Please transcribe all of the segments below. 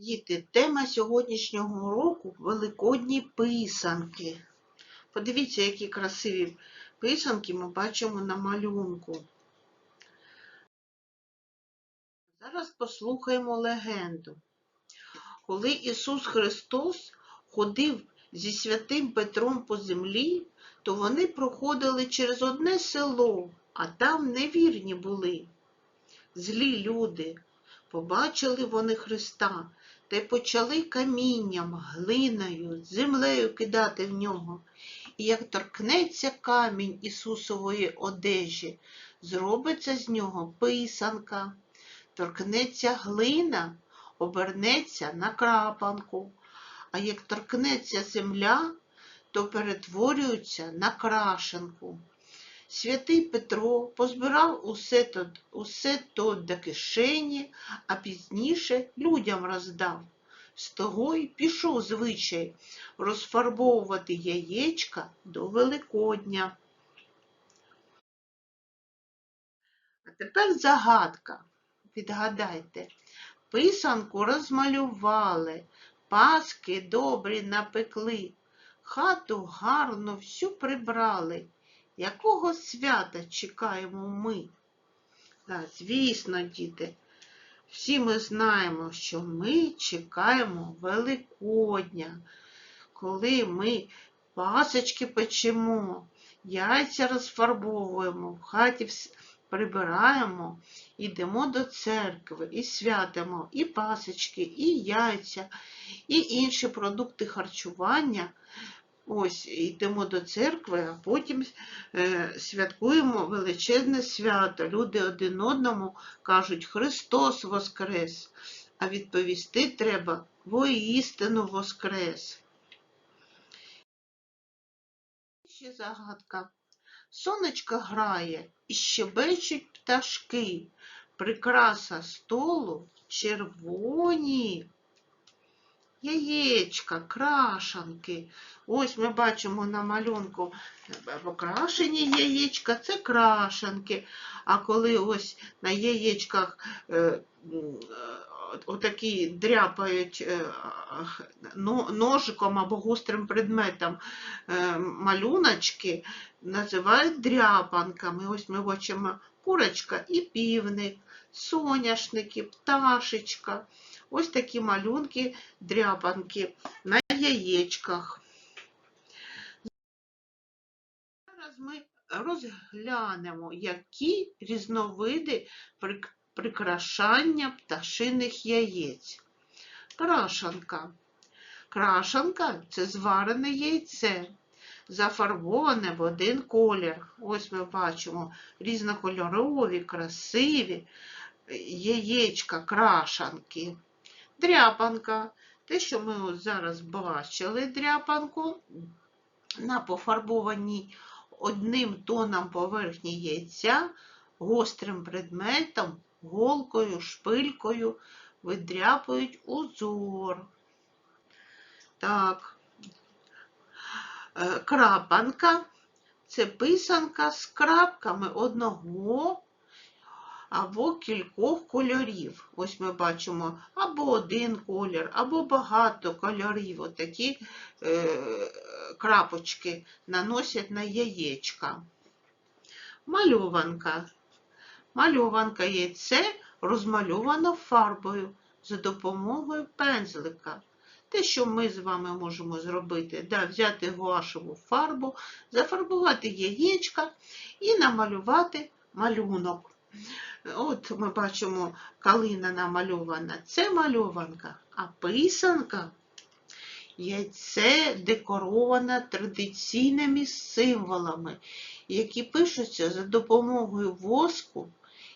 Діти, тема сьогоднішнього уроку великодні писанки. Подивіться, які красиві писанки ми бачимо на малюнку. Зараз послухаємо легенду. Коли Ісус Христос ходив зі святим Петром по землі, то вони проходили через одне село, а там невірні були. Злі люди. Побачили вони Христа та й почали камінням, глиною, землею кидати в нього. І як торкнеться камінь Ісусової одежі, зробиться з нього писанка, торкнеться глина, обернеться на крапанку, а як торкнеться земля, то перетворюється на крашенку. Святий Петро позбирав усе то, усе то до кишені, а пізніше людям роздав. З того й пішов звичай розфарбовувати яєчка до Великодня. А тепер загадка. Відгадайте. Писанку розмалювали, паски добрі напекли, хату гарно всю прибрали. Якого свята чекаємо ми? Так, звісно, діти, всі ми знаємо, що ми чекаємо Великодня, коли ми пасочки печемо, яйця розфарбовуємо, в хаті прибираємо, йдемо до церкви і святимо і пасочки, і яйця, і інші продукти харчування. Ось йдемо до церкви, а потім е, святкуємо величезне свято. Люди один одному кажуть Христос Воскрес, а відповісти треба воістину Воскрес. Ще загадка. Сонечко грає і щебечуть пташки, прикраса столу червоні. Яєчка, крашанки. Ось ми бачимо на малюнку е, покрашені яєчка, це крашанки. А коли ось на яєчках е, е, отакі дряпають ножиком або гострим предметом малюночки, називають дряпанками. Ось ми бачимо курочка і півник, соняшники, пташечка. Ось такі малюнки, дряпанки на яєчках. Зараз ми розглянемо, які різновиди прикрашання пташиних яєць. Крашанка. Крашанка це зварене яйце, зафарбоване в один колір. Ось ми бачимо різнокольорові, красиві яєчка, крашанки. Дряпанка. Те, що ми зараз бачили дряпанку на пофарбованій одним тоном поверхні яйця, гострим предметом, голкою, шпилькою видряпують узор. Так. Е, Крапанка це писанка з крапками одного або кількох кольорів. Ось ми бачимо або один колір, або багато кольорів. Отакі е, крапочки наносять на яєчка. Мальованка. Мальованка яйце розмальовано фарбою за допомогою пензлика. Те, що ми з вами можемо зробити, да, взяти гуашеву фарбу, зафарбувати яєчка і намалювати малюнок. От ми бачимо, калина намальована. Це мальованка, а писанка яйце декороване традиційними символами, які пишуться за допомогою воску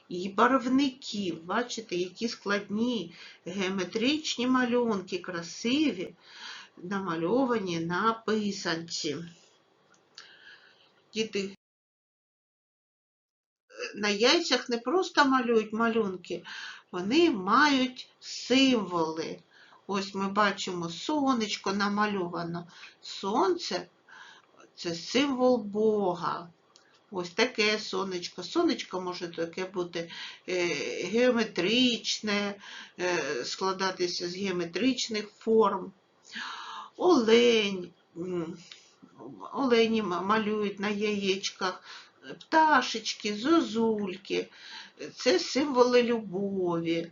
і барвників. Бачите, які складні геометричні малюнки, красиві, намальовані на писанці. Діти на яйцях не просто малюють малюнки, вони мають символи. Ось ми бачимо сонечко намальовано. Сонце це символ Бога. Ось таке сонечко. Сонечко може таке бути е, геометричне, е, складатися з геометричних форм. Олень. Олені малюють на яєчках, пташечки, зозульки. Це символи любові.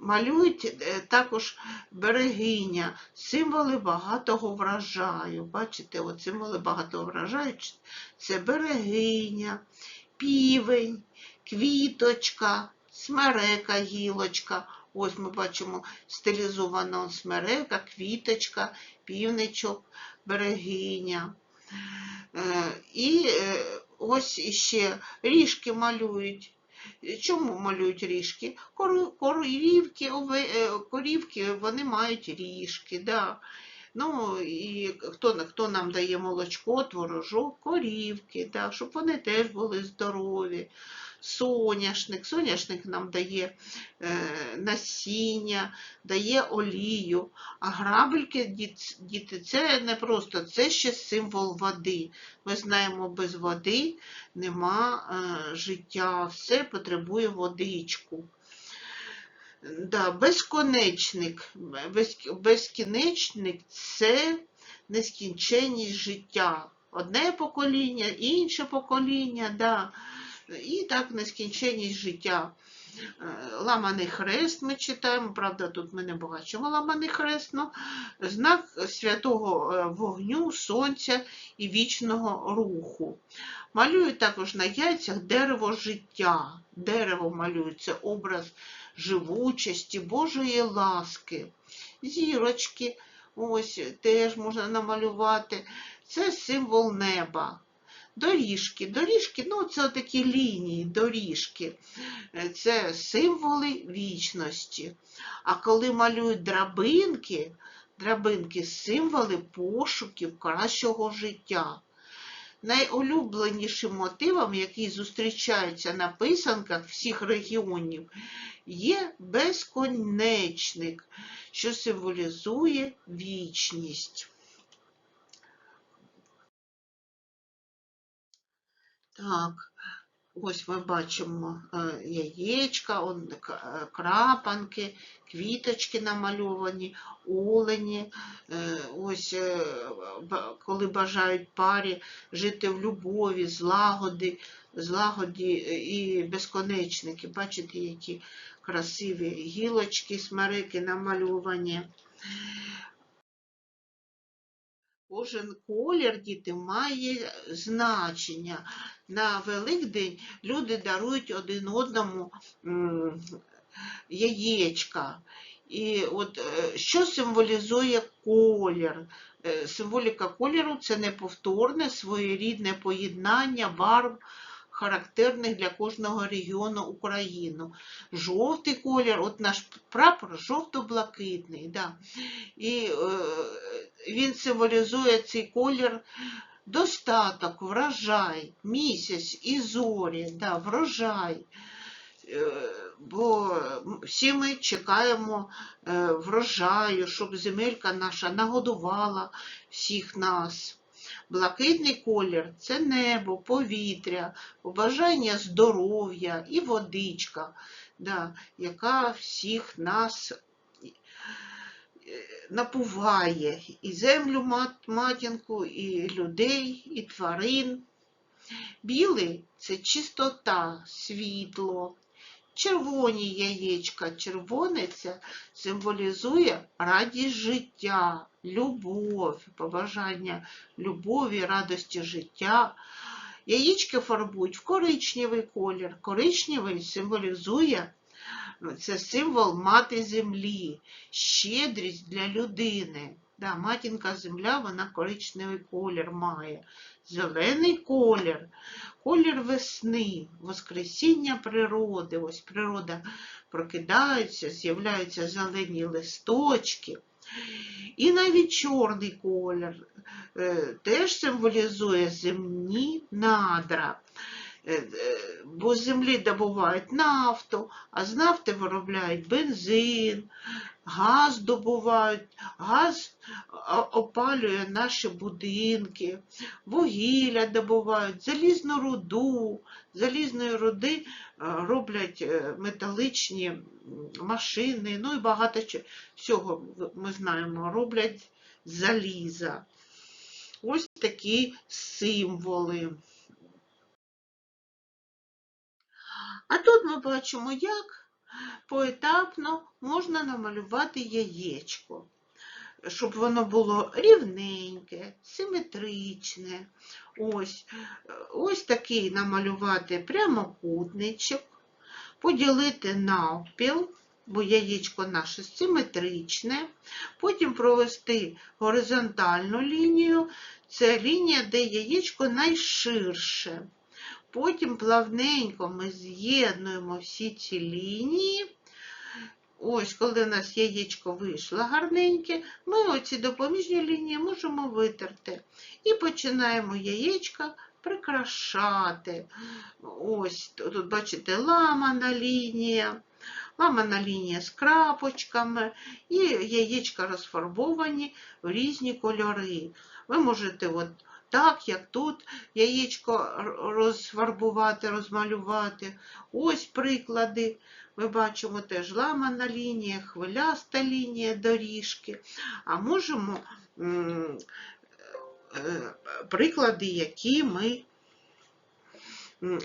Малюють е, також берегиня, символи багатого врожаю. Бачите, от символи багатого врожаю це берегиня, півень, квіточка, смерека, гілочка. Ось ми бачимо стилізовано смерека, квіточка, півничок, берегиня. Е, І е, ось ще ріжки малюють. Чому малюють ріжки? Корівки, е, корівки вони мають ріжки. Да. Ну, і хто, хто нам дає молочко, творожок, корівки, да, щоб вони теж були здорові. Соняшник. Соняшник нам дає е, насіння, дає олію. А грабельки, діти, це не просто, це ще символ води. Ми знаємо, без води нема е, життя, все потребує водичку. Да, безконечник. Без, безкінечник це нескінченність життя. Одне покоління, інше покоління, да. і так нескінченність життя. Е, Ламаний хрест ми читаємо, правда, тут ми не бачимо ламаний хрест, но знак святого е, вогню, сонця і вічного руху. Малюють також на яйцях дерево життя. Дерево малюють це образ живучості, Божої ласки. Зірочки, ось теж можна намалювати. Це символ неба. Доріжки. Доріжки, ну це такі лінії, доріжки. Е, Це символи вічності. А коли малюють драбинки, драбинки символи пошуків кращого життя. Найулюбленішим мотивом, який зустрічається на писанках всіх регіонів, є безконечник, що символізує вічність. Так, ось ми бачимо е, яєчка, е, крапанки, квіточки намальовані, олені. Е, Ось коли бажають парі жити в любові, злагоди, злагоді і безконечники. Бачите, які красиві гілочки, смерики намальовані. Кожен колір діти має значення. На Великдень люди дарують один одному яєчка. І от е, що символізує колір? Е, Символіка кольору це неповторне своєрідне поєднання барв, характерних для кожного регіону України. Жовтий колір, от наш прапор жовто-блакитний. Да. І е, він символізує цей колір достаток, врожай, місяць і зорі, да, врожай. Е, Бо всі ми чекаємо е, врожаю, щоб земелька наша нагодувала всіх нас. Блакитний колір це небо, повітря, побажання здоров'я і водичка, да, яка всіх нас е, напуває і землю мат- матінку, і людей, і тварин. Білий це чистота, світло. Червоні яєчка, червоне це символізує радість життя, любов, побажання любові, радості життя. Яєчки фарбують в коричневий колір. Коричневий символізує ну, це символ мати землі, щедрість для людини. Да, матінка земля, вона коричневий колір має. Зелений колір, колір весни, воскресіння природи. Ось природа прокидається, з'являються зелені листочки. І навіть чорний колір е, теж символізує земні надра. Е, е, Бо з землі добувають нафту, а з нафти виробляють бензин, газ добувають, газ опалює наші будинки, вугілля добувають, залізну руду, залізної руди е, роблять е, металичні машини, ну і багато всього ми знаємо, роблять заліза. Ось такі символи. А тут ми бачимо, як поетапно можна намалювати яєчко, щоб воно було рівненьке, симетричне. Ось, ось такий намалювати прямокутничок, поділити навпіл, бо яєчко наше симетричне, потім провести горизонтальну лінію, це лінія, де яєчко найширше. Потім плавненько ми з'єднуємо всі ці лінії. Ось, коли у нас яєчко вийшло гарненьке, ми оці допоміжні лінії можемо витерти. І починаємо яєчка прикрашати. Ось, тут, бачите, ламана лінія, ламана лінія з крапочками, і яєчка розфарбовані в різні кольори. Ви можете от так, як тут яєчко розфарбувати, розмалювати. Ось приклади. Ми бачимо теж ламана лінія, хвиляста лінія доріжки. А можемо е, приклади, які ми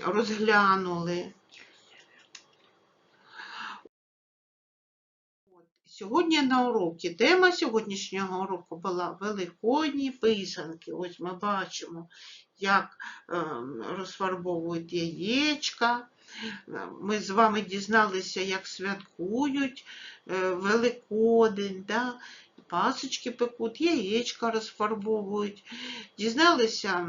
розглянули. Сьогодні на уроці тема сьогоднішнього уроку була великодні писанки. Ось ми бачимо, як ем, розфарбовують яєчка. Ми з вами дізналися, як святкують е, Великодень, да? пасочки пекуть, яєчка розфарбовують. Дізналися,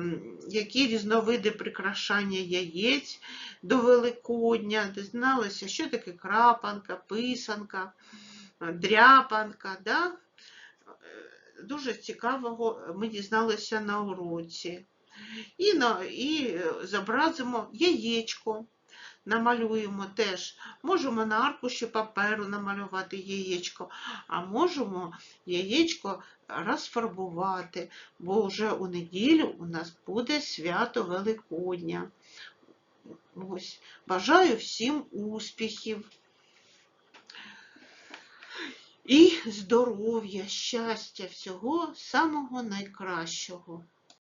які різновиди прикрашання яєць до Великодня. Дізналися, що таке крапанка, писанка, дряпанка. Да? Е, Дуже цікавого ми дізналися на уроці. І, на, і е, зобразимо яєчко. Намалюємо теж. Можемо на аркуші паперу намалювати яєчко, а можемо яєчко розфарбувати, бо вже у неділю у нас буде свято Великодня. Ось. Бажаю всім успіхів і здоров'я, щастя, всього самого найкращого.